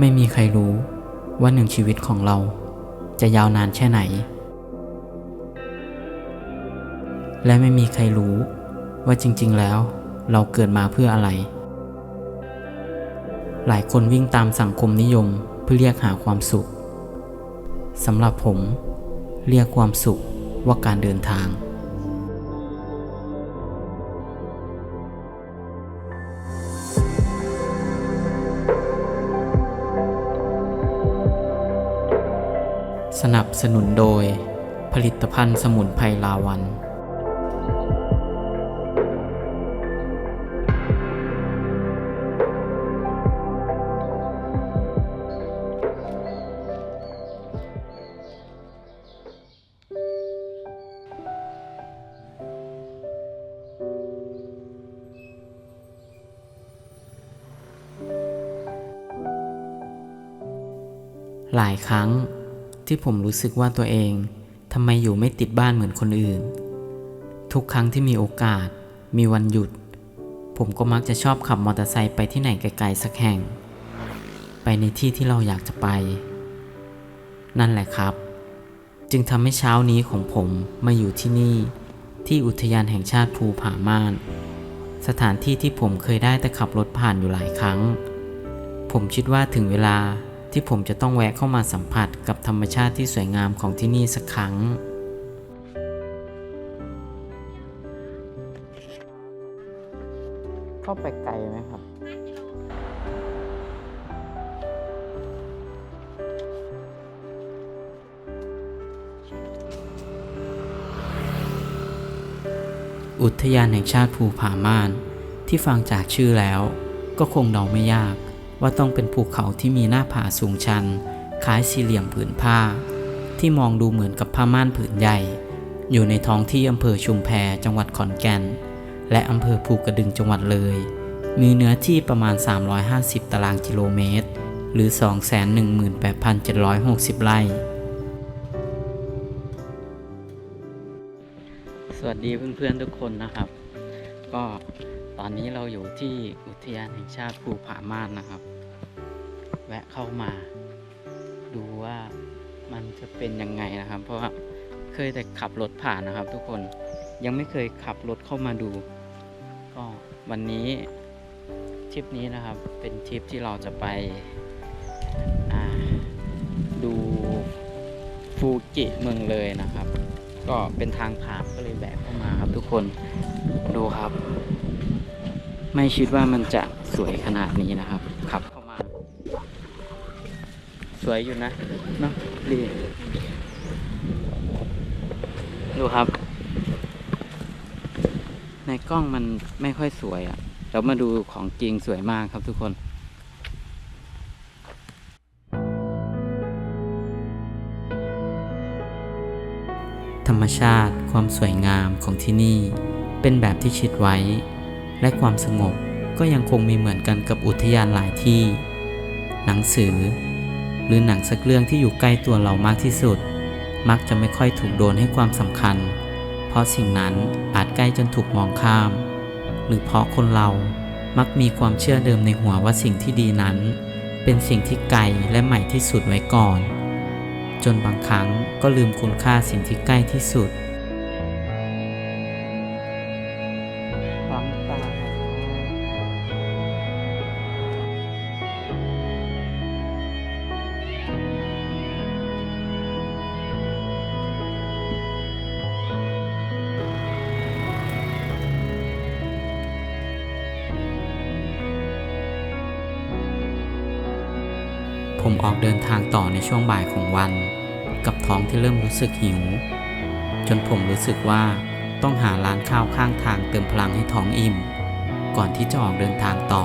ไม่มีใครรู้ว่าหนึ่งชีวิตของเราจะยาวนานแค่ไหน และไม่มีใครรู้ว่าจริง ๆ แล้วเราเกิดมาเพื่ออะไร หลายคนวิ่งตามสังคมนิยมเพื่อเรียกหาความสุขสำหรับผมเรียกความสุขว่าการเดินทาง สนับสนุนโดย ผลิตภัณฑ์สมุนไพรลาวัน หลายครั้ง ที่ผมรู้สึกว่าตัวเองทำไมอยู่ไม่ติดบ้านเหมือนคนอื่น ทุกครั้งที่มีโอกาส มีวันหยุด ผมก็มักจะชอบขับมอเตอร์ไซค์ไปที่ไหนไกลๆสักแห่ง ไปในที่ที่เราอยากจะไป นั่นแหละครับ จึงทำให้เช้านี้ของผมมาอยู่ที่นี่ ที่อุทยานแห่งชาติภูผาม่าน สถานที่ที่ผมเคยได้แต่ขับรถผ่านอยู่หลายครั้ง ผมคิดว่าถึงเวลา ที่ผมจะต้องแวะเข้ามาสัมผัสกับธรรมชาติที่สวยงามของที่นี่สักครั้ง เข้าไปไกลไหมครับอุทยานแห่งชาติภูผาม่าน ที่ฟังจากชื่อแล้วก็คงเดาไม่ยาก ว่าต้องเป็นภูเขาที่มีหน้าผาสูงชัน คล้ายสี่เหลี่ยมผืนผ้า ที่มองดูเหมือนกับผ้าม่านผืนใหญ่ อยู่ในท้องที่อำเภอชุมแพจังหวัดขอนแก่น และอำเภอภูกระดึงจังหวัดเลย มีเนื้อที่ประมาณ 350 ตารางกิโลเมตร หรือ 218,760 ไร่สวัสดีเพื่อนๆทุกคนนะครับ ก็ ตอนนี้เราอยู่ที่อุทยานแห่งชาติภูผาม่านนะครับ แวะเข้ามา ดูว่ามันจะเป็นยังไงนะครับ เพราะว่าเคยแต่ขับรถผ่านนะครับ ทุกคนยังไม่เคยขับรถเข้ามาดู ก็วันนี้ทริปนี้นะครับ เป็นทริปที่เราจะไปดูฟูจิเมืองเลยนะครับ ก็เป็นทางผ่านก็เลยแบกเข้ามาครับทุกคนดูครับ ไม่คิดว่ามันจะสวยขนาดนี้นะครับ ขับเข้ามา สวยอยู่นะเนาะดีดูครับ ในกล้องมันไม่ค่อยสวยอะ่ะเรามาดูของจริงสวยมากครับทุกคนธรรมชาติความสวยงามของที่นี่ เป็นแบบที่ชิดไว้ และความสงบก็ยังคงมีเหมือนกันกับอุทยานหลายที่ หนังสือ หรือหนังสักเรื่องที่อยู่ใกล้ตัวเรามากที่สุด มักจะไม่ค่อยถูกโดนให้ความสำคัญ เพราะสิ่งนั้นอาจใกล้จนถูกมองข้าม หรือเพราะคนเรามักมีความเชื่อเดิมในหัวว่าสิ่งที่ดีนั้น เป็นสิ่งที่ไกลและใหม่ที่สุดไว้ก่อน จนบางครั้งก็ลืมคุณค่าสิ่งที่ใกล้ที่สุด ผมออกเดินทางต่อในช่วงบ่ายของวัน กับท้องที่เริ่มรู้สึกหิว จนผมรู้สึกว่าต้องหาร้านข้าวข้างทางเติมพลังให้ท้องอิ่ม ก่อนที่จะออกเดินทางต่อ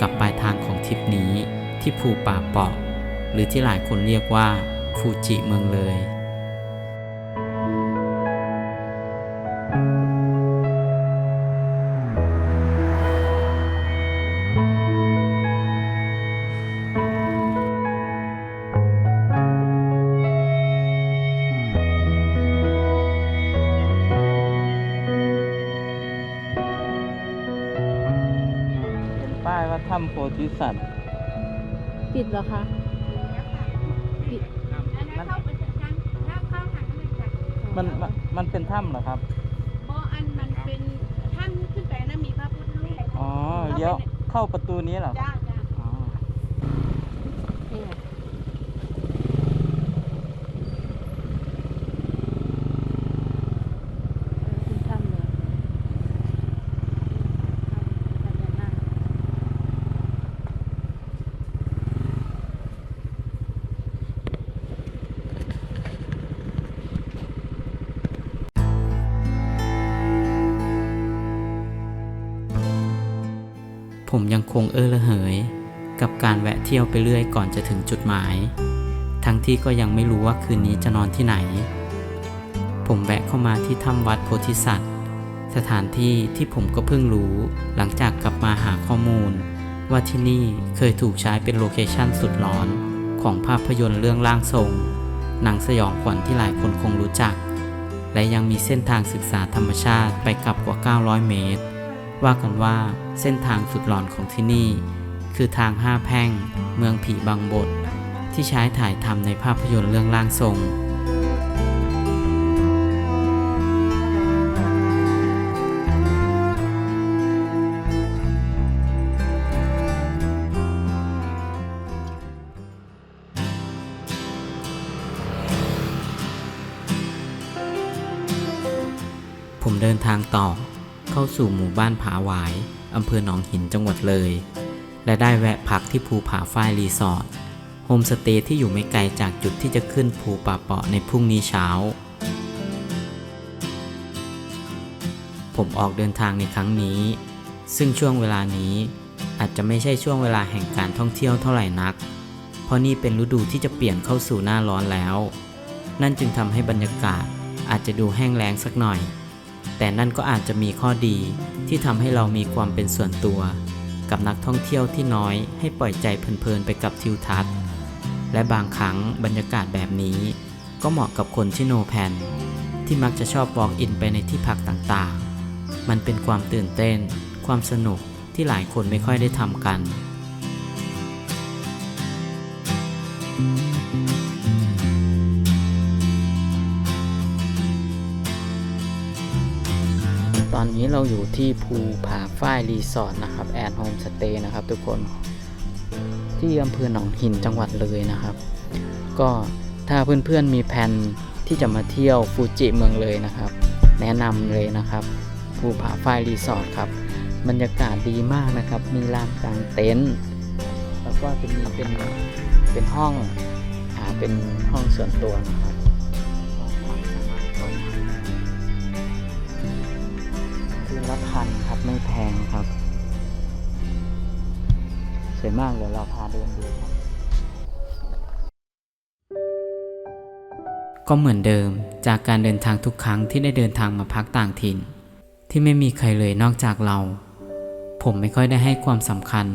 กับปลายทางของทริปนี้ที่ภูป่าเปาะ หรือที่หลายคนเรียกว่าฟูจิเมืองเลย มันมันมันเป็นถ้ำเหรอครับบ่อันมันเป็นถ้ำขึ้นไปนะมีพระพุทธรูปอ๋อเลี้ยวเข้าประตูนี้เหรอจ้าจ้า ผมยังคงเออระเหย กับการแวะเที่ยวไปเรื่อยก่อนจะถึงจุดหมาย ทั้งที่ก็ยังไม่รู้ว่าคืนนี้จะนอนที่ไหน ผมแวะเข้ามาที่ถ้ำวัดโพธิสัตว์ สถานที่ที่ผมก็เพิ่งรู้หลังจากกลับมาหาข้อมูล ว่าที่นี่เคยถูกใช้เป็นโลเคชั่นสุดร้อนของภาพยนตร์เรื่องล่างทรง หนังสยองขวัญที่หลายคนคงรู้จัก และยังมีเส้นทางศึกษาธรรมชาติไปกลับกว่า 900 เมตร ว่ากันว่าเส้นทางสุดหลอนของที่นี่ คือทางห้าแพร่ง เมืองผีบางบท ที่ใช้ถ่ายทำในภาพยนตร์เรื่องล่างทรงผมเดินทางต่อ เข้าสู่หมู่บ้านผาหวาย อำเภอหนองหินจังหวัดเลย และได้แวะพักที่ภูผาฝ้ายรีสอร์ทโฮมสเตย์ที่อยู่ไม่ไกลจากจุดที่จะขึ้นภูป่าเปาะในพรุ่งนี้เช้า ผมออกเดินทางในครั้งนี้ ซึ่งช่วงเวลานี้อาจจะไม่ใช่ช่วงเวลาแห่งการท่องเที่ยวเท่าไหร่นัก เพราะนี่เป็นฤดูที่จะเปลี่ยนเข้าสู่หน้าร้อนแล้ว นั่นจึงทำให้บรรยากาศอาจจะดูแห้งแล้งสักหน่อย แต่นั่นก็อาจจะมีข้อดีที่ทำให้เรามีความเป็นส่วนตัว กับนักท่องเที่ยวที่น้อยให้ปล่อยใจเพลินๆไปกับทิวทัศน์ และบางครั้งบรรยากาศแบบนี้ ก็เหมาะกับคนที่โนแพนที่มักจะชอบวอล์กอินไปในที่พักต่างๆ มันเป็นความตื่นเต้น ความสนุกที่หลายคนไม่ค่อยได้ทำกันต อนนี้เราอยู่ที่ภูผาฝ้ายรีสอร์ทนะครับแอนโฮมสเตย์นะครับทุกคนที่อำเภอหนองหินจังหวัดเลยนะครับ ก็ถ้าเพื่อนๆมีแผนที่จะมาเที่ยวฟูจิเมืองเลยนะครับ แนะนำเลยนะครับภูผาฝ้ายรีสอร์ทครับบรรยากาศดีมากนะครับ มีลานกลางเต็นท์แล้วก็จะมีเป็นเป็นห้องอ่าเป็นห้องส่วนตัวนะครับ ละพันครับไม่แพงครับ สวยมากเดี๋ยวเราพาเดินดูครับก็เหมือนเดิมจากการเดินทางทุกครั้งที่ได้เดินทางมาพักต่างถิ่น ที่ไม่มีใครเลยนอกจากเรา ผมไม่ค่อยได้ให้ความสำคัญ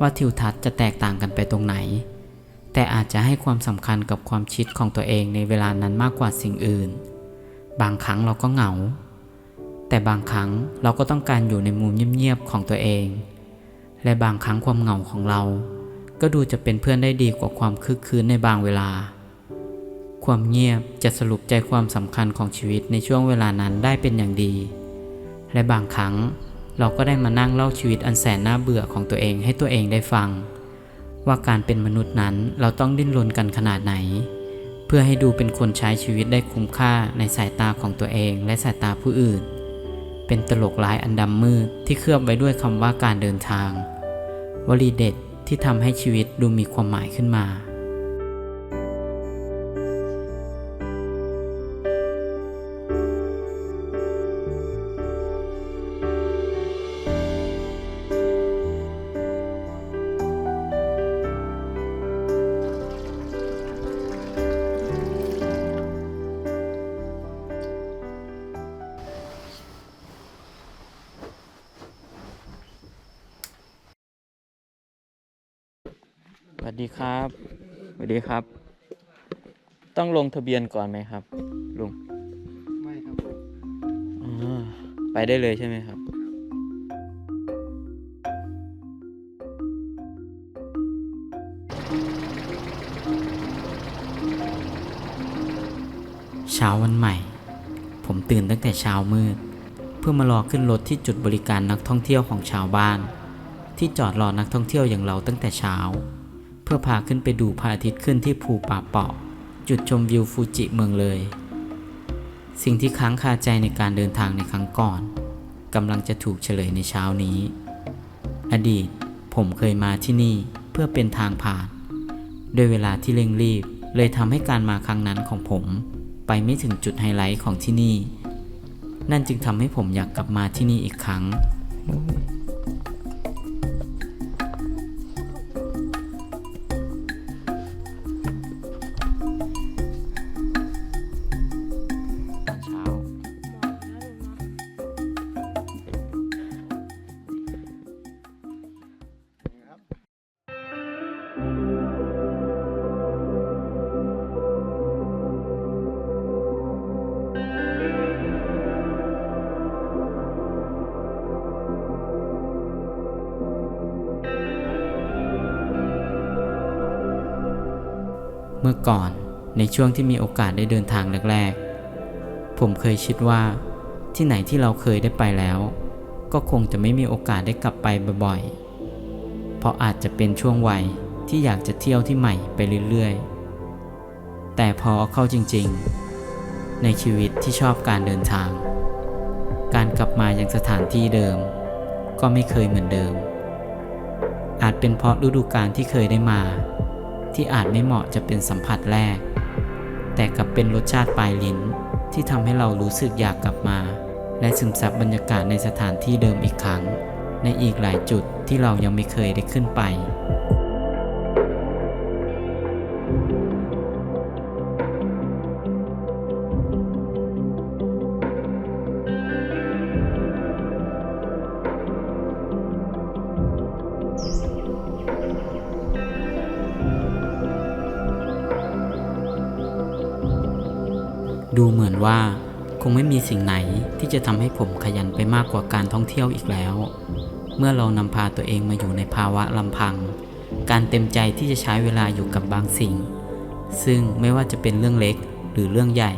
ว่าทิวทัศน์จะแตกต่างกันไปตรงไหน แต่อาจจะให้ความสำคัญกับความคิดของตัวเองในเวลานั้นมากกว่าสิ่งอื่น บางครั้งเราก็เหงา แต่บางครั้งเราก็ต้องการอยู่ในมุมเงียบๆของตัวเอง และบางครั้งความเหงาของเรา ก็ดูจะเป็นเพื่อนได้ดีกว่าความคึกคืนในบางเวลา ความเงียบจะสรุปใจความสำคัญของชีวิตในช่วงเวลานั้นได้เป็นอย่างดี และบางครั้งเราก็ได้มานั่งเล่าชีวิตอันแสนน่าเบื่อของตัวเองให้ตัวเองได้ฟัง ว่าการเป็นมนุษย์นั้นเราต้องดิ้นรนกันขนาดไหน เพื่อให้ดูเป็นคนใช้ชีวิตได้คุ้มค่าในสายตาของตัวเองและสายตาผู้อื่น เป็นตลกร้ายอันดำมืดที่เคลือบไว้ด้วยคำว่าการเดินทาง วลีเด็ดที่ทำให้ชีวิตดูมีความหมายขึ้นมา สวัสดีครับ สวัสดีครับ ต้องลงทะเบียนก่อนไหมครับ ลุง ไม่ครับผอ่ไปได้เลยใช่ไหมครับ เช้าวันใหม่ ผมตื่นตั้งแต่เช้ามืด เพื่อมารอขึ้นรถที่จุดบริการนักท่องเที่ยวของชาวบ้าน ที่จอดรอนักท่องเที่ยวอย่างเราตั้งแต่เช้า พื่อพาขึ้นไปดูพระอาทิตย์ขึ้นที่ภูป่าเปาะ จุดชมวิวฟูจิเมืองเลย สิ่งที่ค้างคาใจในการเดินทางในครั้งก่อนกำลังจะถูกเฉลยในเช้านี้ อดีตผมเคยมาที่นี่เพื่อเป็นทางผ่าน ด้วยเวลาที่เร่งรีบเลยทำให้การมาครั้งนั้นของผม ไปไม่ถึงจุดไฮไลท์ของที่นี่ นั่นจึงทำให้ผมอยากกลับมาที่นี่อีกครั้ง ในช่วงที่มีโอกาสได้เดินทางแรกๆ ผมเคยคิดว่า ที่ไหนที่เราเคยได้ไปแล้ว ก็คงจะไม่มีโอกาสได้กลับไปบ่อยๆ เพราะอาจจะเป็นช่วงวัยที่อยากจะเที่ยวที่ใหม่ไปเรื่อยๆ แต่พอเข้าจริงๆ ในชีวิตที่ชอบการเดินทาง การกลับมายังสถานที่เดิม ก็ไม่เคยเหมือนเดิม อาจเป็นเพราะฤดูกาลที่เคยได้มา ที่อาจไม่เหมาะจะเป็นสัมผัสแรก แต่กลับเป็นรสชาติปลายลิ้น ที่ทำให้เรารู้สึกอยากกลับมา และซึมซับบรรยากาศในสถานที่เดิมอีกครั้ง ในอีกหลายจุดที่เรายังไม่เคยได้ขึ้นไป ว่า คงไม่มีสิ่งไหนที่จะทำให้ผมขยันไปมากกว่าการท่องเที่ยวอีกแล้ว เมื่อเรานำพาตัวเองมาอยู่ในภาวะลำพัง การเต็มใจที่จะใช้เวลาอยู่กับบางสิ่ง ซึ่งไม่ว่าจะเป็นเรื่องเล็กหรือเรื่องใหญ่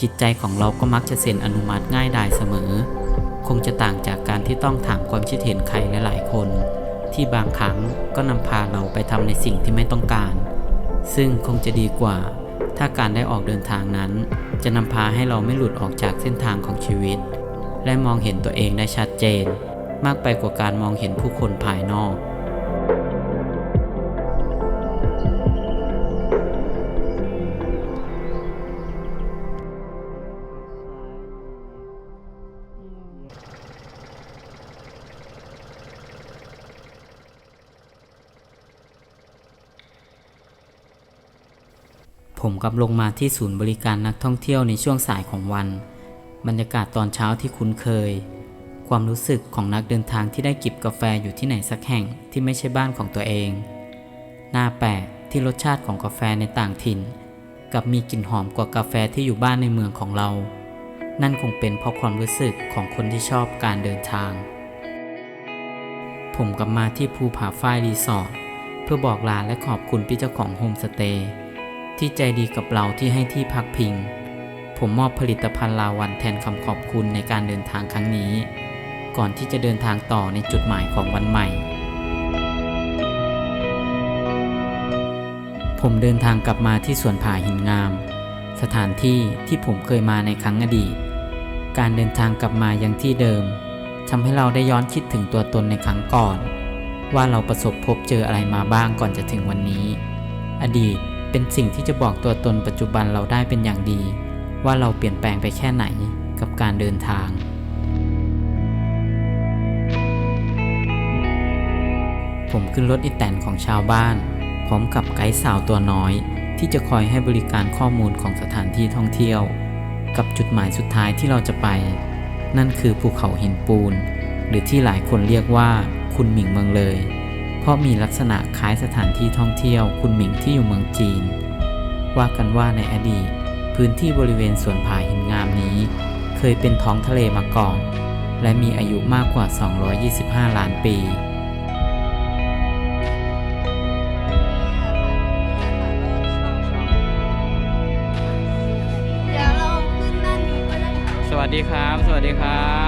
จิตใจของเราก็มักจะเซ็นอนุมัติง่ายดายเสมอ คงจะต่างจากการที่ต้องถามความคิดเห็นใครหลายๆคน ที่บางครั้งก็นำพาเราไปทำในสิ่งที่ไม่ต้องการ ซึ่งคงจะดีกว่า ถ้าการได้ออกเดินทางนั้น จะนำพาให้เราไม่หลุดออกจากเส้นทางของชีวิต และมองเห็นตัวเองได้ชัดเจน มากไปกว่าการมองเห็นผู้คนภายนอก กลับลงมาที่ศูนย์บริการนักท่องเที่ยวในช่วงสายของวัน บรรยากาศตอนเช้าที่คุ้นเคย ความรู้สึกของนักเดินทางที่ได้จิบกาแฟอยู่ที่ไหนสักแห่งที่ไม่ใช่บ้านของตัวเอง หน่าแปลกที่รสชาติของกาแฟในต่างถิ่น กับมีกลิ่นหอมกว่ากาแฟที่อยู่บ้านในเมืองของเรา นั่นคงเป็นเพราะความรู้สึกของคนที่ชอบการเดินทาง ผมกลับมาที่ภูผาฝ้ายรีสอร์ทเพื่อบอกลาและขอบคุณพี่เจ้าของโฮมสเตย์ ที่ใจดีกับเราที่ให้ที่พักพิง ผมมอบผลิตภัณฑ์ลาวันแทนคำขอบคุณในการเดินทางครั้งนี้ ก่อนที่จะเดินทางต่อในจุดหมายของวันใหม่ ผมเดินทางกลับมาที่สวนผาหินงาม สถานที่ที่ผมเคยมาในครั้งอดีต การเดินทางกลับมายังที่เดิมทำให้เราได้ย้อนคิดถึงตัวตนในครั้งก่อน ว่าเราประสบพบเจออะไรมาบ้างก่อนจะถึงวันนี้ อดีต เป็นสิ่งที่จะบอกตัวตนปัจจุบันเราได้เป็นอย่างดี ว่าเราเปลี่ยนแปลงไปแค่ไหนกับการเดินทาง ผมขึ้นรถอีแตนของชาวบ้าน พร้อมกับไกด์สาวตัวน้อย ที่จะคอยให้บริการข้อมูลของสถานที่ท่องเที่ยว กับจุดหมายสุดท้ายที่เราจะไป นั่นคือภูเขาหินปูน หรือที่หลายคนเรียกว่าคุณหมิงเมืองเลย เพราะมีลักษณะคล้ายสถานที่ท่องเที่ยวคุณหมิงที่อยู่เมืองจีน ว่ากันว่าในอดีต พื้นที่บริเวณสวนผาหินงามนี้ เคยเป็นท้องทะเลมาก่อน และมีอายุมากกว่า 225 ล้านปีเดี๋ยวเราวัสดีครับ สวัสดีครับ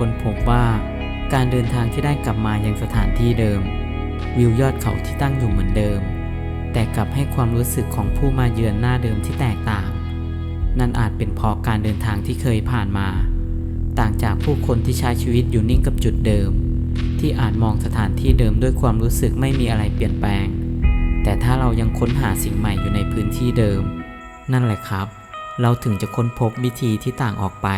ค้นพบว่า การเดินทางที่ได้กลับมายังสถานที่เดิม วิวยอดเขาที่ตั้งอยู่เหมือนเดิม แต่กลับให้ความรู้สึกของผู้มาเยือนหน้าเดิมที่แตกต่าง นั่นอาจเป็นเพราะการเดินทางที่เคยผ่านมา ต่างจากผู้คนที่ใช้ชีวิตอยู่นิ่งกับจุดเดิม ที่อาจมองสถานที่เดิมด้วยความรู้สึกไม่มีอะไรเปลี่ยนแปลง แต่ถ้าเรายังค้นหาสิ่งใหม่อยู่ในพื้นที่เดิม นั่นแหละครับ เราถึงจะค้นพบวิธีที่ต่างออกไป